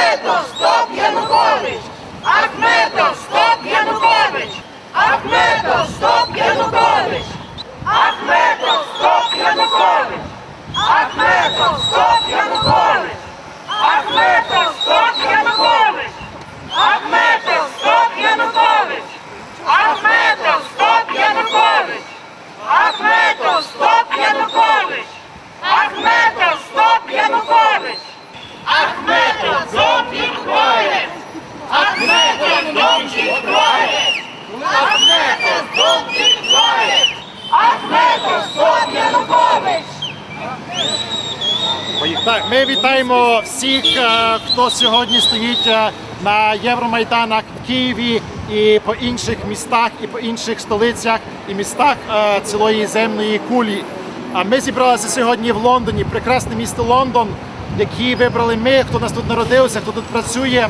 Ахметов, стоп, Янукович! Ахметов, стоп, Янукович! Ахметов, стоп, Янукович! Ахметов, стоп, Янукович! Ахметов, стоп, Янукович! Ахметов, стоп, Янукович! Ахметов, стоп, Янукович! Ахметов, стоп, Янукович! Ахметов, стоп, Янукович! Ахметов, стоп, Янукович! Don't keep quiet! Ахметов, don't keep! Ахметов, стоп, Янукович! Так, ми вітаємо всіх, е, хто сьогодні стоїть е, на Євромайданах в Києві і по інших містах, і по інших столицях і містах е, цілої земної кулі. А ми зібралися сьогодні в Лондоні, прекрасне місто Лондон, яке вибрали ми, хто нас тут народився, хто тут працює.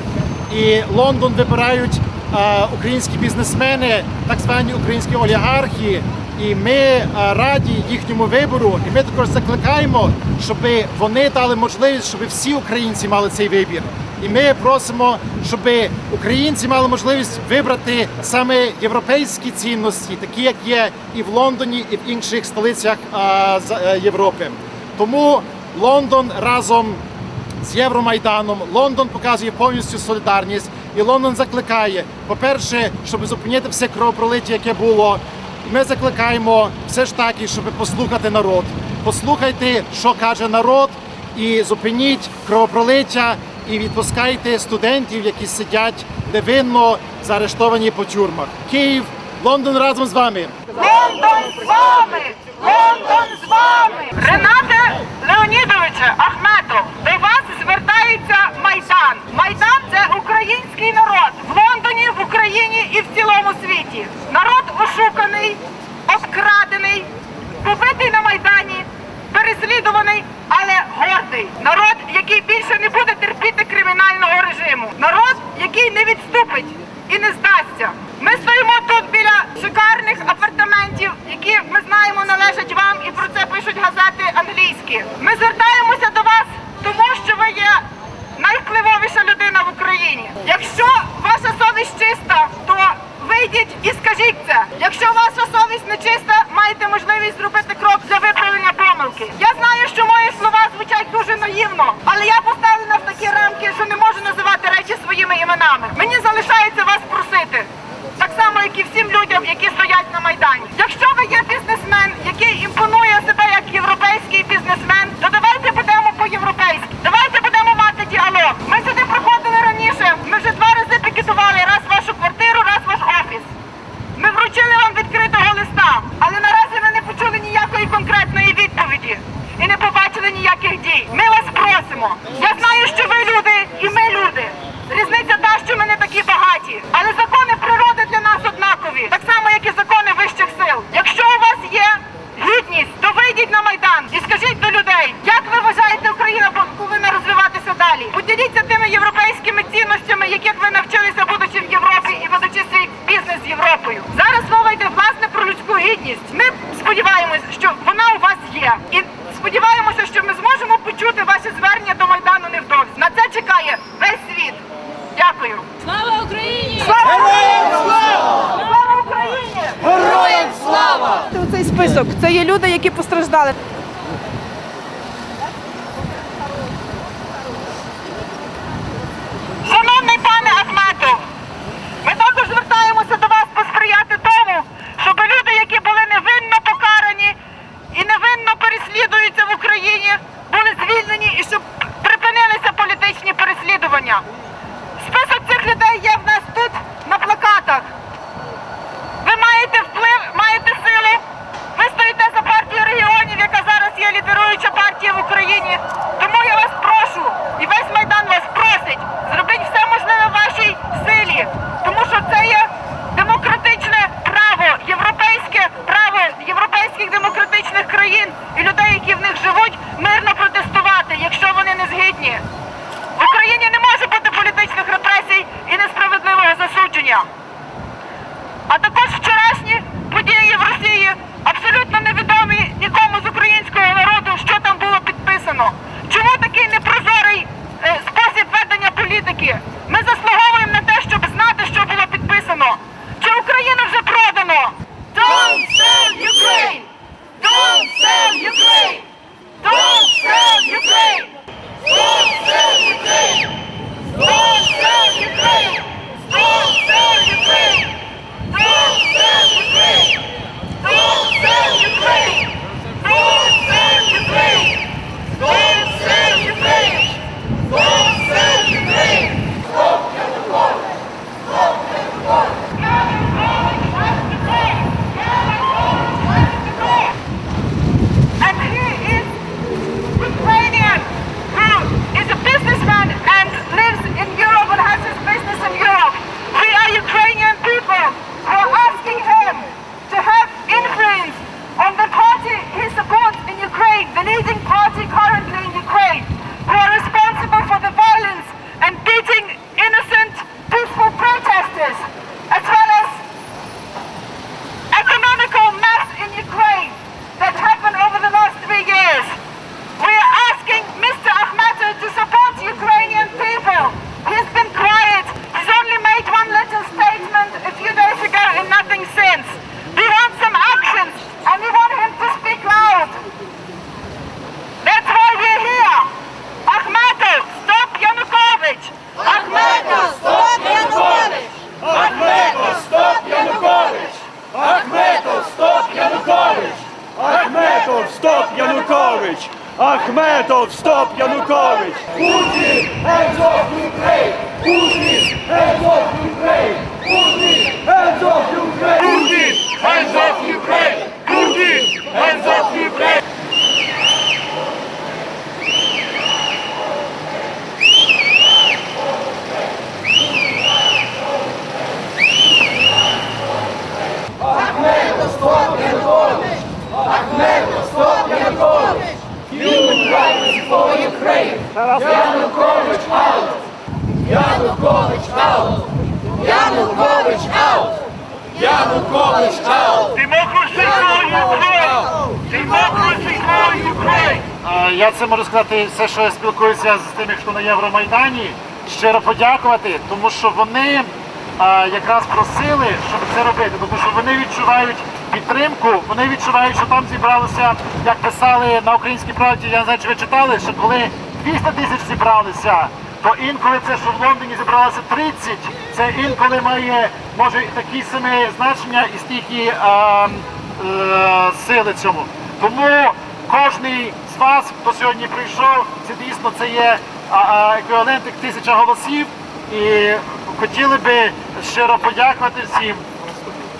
І Лондон вибирають е, українські бізнесмени, так звані українські олігархи. І ми е, раді їхньому вибору, і ми також закликаємо, щоб вони дали можливість, щоб всі українці мали цей вибір. І ми просимо, щоб українці мали можливість вибрати саме європейські цінності, такі як є і в Лондоні, і в інших столицях е, з- Європи. Тому Лондон разом з Євромайданом. Лондон показує повністю солідарність, і Лондон закликає, по-перше, щоб зупинити все кровопролиття, яке було. Ми закликаємо все ж таки, щоб послухати народ. Послухайте, що каже народ, і зупиніть кровопролиття, і відпускайте студентів, які сидять невинно заарештовані по тюрмах. Київ, Лондон разом з вами. Лондон з вами! Лондон з вами! Рената Леонідовича Ахметов, до вас звертається Майдан. Майдан це український народ в Лондоні, в Україні і в цілому світі. Народ ошуканий, обкрадений, побитий на Майдані, переслідуваний, але гордий. Народ, який більше не буде терпіти кримінального режиму. Народ, який не відступить і не здасться. Ми стоїмо тут біля шикарних апартаментів, які ми знаємо належать вам, і про це пишуть газети англійські. Ми звертаємося до вас, тому що ви є найвпливовіша людина в Україні. Якщо ваша совість чиста, то вийдіть і скажіть це. Якщо ваша совість нечиста, маєте можливість зробити крок для виправлення помилки. Я знаю, що мої слова звучать дуже наївно, але я поставлена в такі рамки, що не можу називати речі своїми іменами. Мені залишається вас просити. Так само, як і всім людям, які стоять на майдані. Якщо ви є бізнесмен, який імпонує себе як європейський бізнесмен, то давайте будемо по-європейськи. Давайте будемо мати діалог. Ми сюди приходили раніше. Ми вже два рази пікетували раз вашу квартиру, раз ваш офіс. Ми вручили вам відкритого листа, але наразі ви не почули ніякої конкретної відповіді і не побачили ніяких дій. Ми вас просимо. Я знаю, що ви люди, і ми люди. Різниця та, що ми не такі багаті. Але закони природи для нас однакові, так само, як і закони вищих сил. Якщо у вас є гідність, то вийдіть на майдан і скажіть до людей, як ви вважаєте, Україна повинна розвиватися далі. Поділіться тими європейськими цінностями, яких ви навчилися, будучи в Європі і ведучи свій бізнес з Європою. Зараз мова йде власне про людську гідність. Ми сподіваємось, що вона у вас є. І сподіваємося, що ми зможемо почути ваші звернення до майдану невдовзі. На це чекає весь світ. Дякую. Слава Україні! Слава Україні! у цей список. Це є люди, які постраждали. Ахметов, стоп, Янукович! Путін, hands off Ukraine! Путін, hands off Ukraine! Путін, hands off Ukraine! Путін, hands off Ukraine! Путін, hands off Ukraine! Democracy for Ukraine! Democracy for Ukraine! Я це можу сказати, все, що я спілкуюся з тими, хто на Євромайдані, щиро подякувати, тому що вони якраз просили, щоб це робити, тому що вони відчувають підтримку, вони відчувають, що там зібралося, як писали на українській правді, я не знаю, чи ви читали, що коли 200 тисяч зібралися, то інколи це, що в Лондоні зібралося 30, це інколи має може такі самі значення і стільки е, е, сили цьому. Тому кожний з вас, хто сьогодні прийшов, це дійсно це є а, а, еквівалент тисяча голосів. І хотіли би щиро подякувати всім.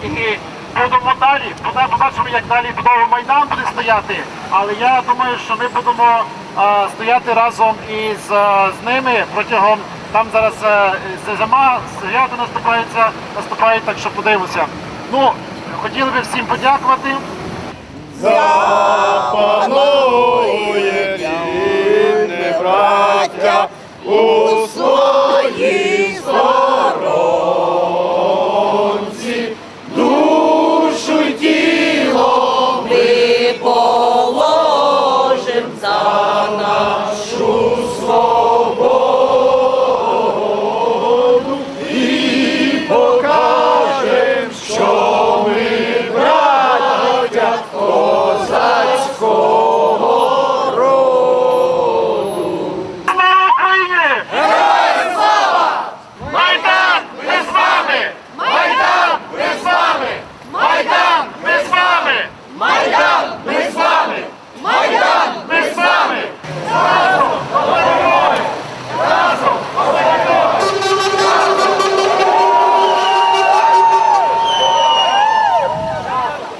І будемо далі. Побачимо, як далі будова Майдан буде стояти. Але я думаю, що ми будемо а, стояти разом із з ними протягом там зараз а, зима, свято наступається, наступає, так що подивимося. Ну, хотіли би всім подякувати. Панує рідне браття у своїй сторонці,